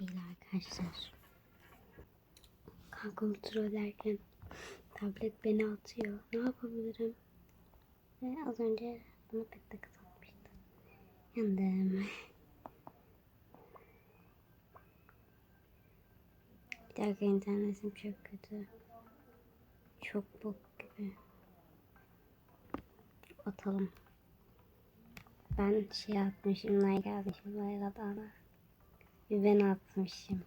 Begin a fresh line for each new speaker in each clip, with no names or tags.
değil arkadaşlar. Kankamı trollerken tablet beni atıyor. Ne yapabilirim? Ve az önce bana pek de kazanmıştı. Yandım. Bir dakika internetim çok kötü. Çok bok gibi. Atalım. Ben şey atmışım, like atmışım bu arada. Ben atmışım.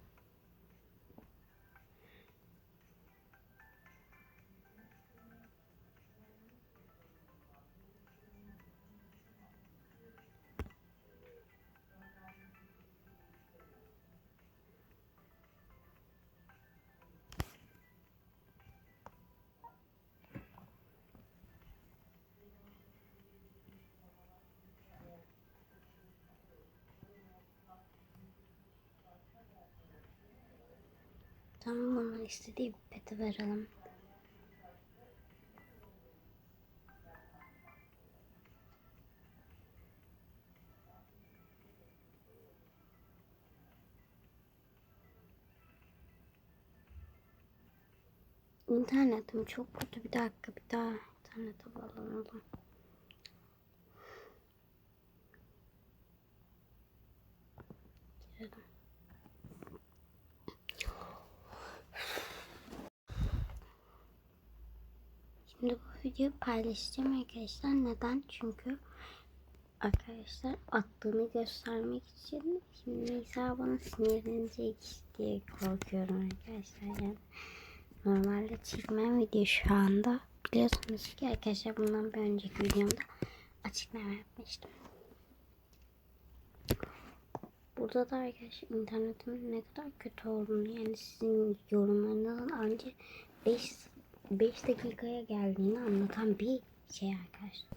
Tamam ona istediği peti verelim. İnternetim çok kötü. Bir dakika bir daha internete bağlanalım. Girelim. Şimdi bu videoyu paylaşacağım arkadaşlar. Neden? Çünkü arkadaşlar attığını göstermek için şimdi Nisa bana sinirlenecek diye korkuyorum arkadaşlar. Yani normalde çekmem video şu anda. Biliyorsunuz ki arkadaşlar bundan bir önceki videomda açıklama yapmıştım. Burada da arkadaşlar internetimin ne kadar kötü olduğunu yani sizin yorumlarınızdan anca 5 5 dakikaya geldiğini anlatan bir şey arkadaşlar.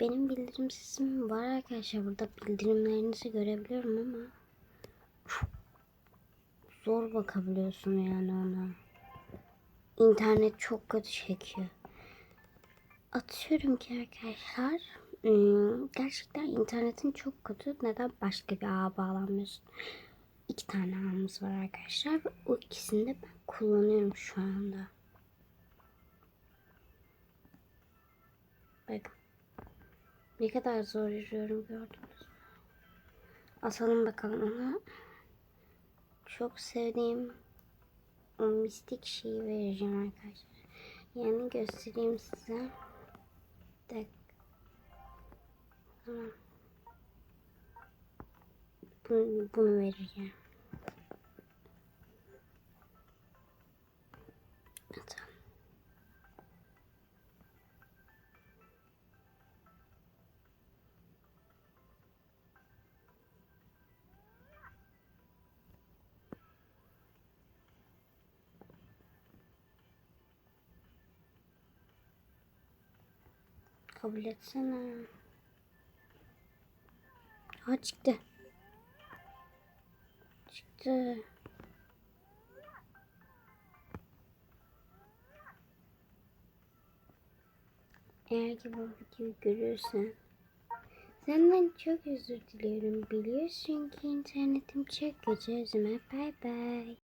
Benim bildirim sesim var arkadaşlar. Burada bildirimlerinizi görebiliyorum ama çok zor bakabiliyorsun yani ona. İnternet çok kötü çekiyor. Atıyorum ki arkadaşlar ım, gerçekten internetin çok kötü. Neden başka bir ağa bağlanmıyorsun? İki tane ağımız var arkadaşlar. O ikisini de ben kullanıyorum şu anda. Bakın. Ne kadar zor yürüyorum gördünüz mü? Asalım bakalım ona. Çok sevdiğim o mistik şeyi vereceğim arkadaşlar. Yani göstereyim size. Tek. Tamam. Bunu, bunu vereceğim. Kabul etsene. Ha çıktı. Çıktı. Eğer ki bu videoyu görürsen senden çok özür diliyorum. Biliyorsun ki internetim çok kötü. O zaman bay bay.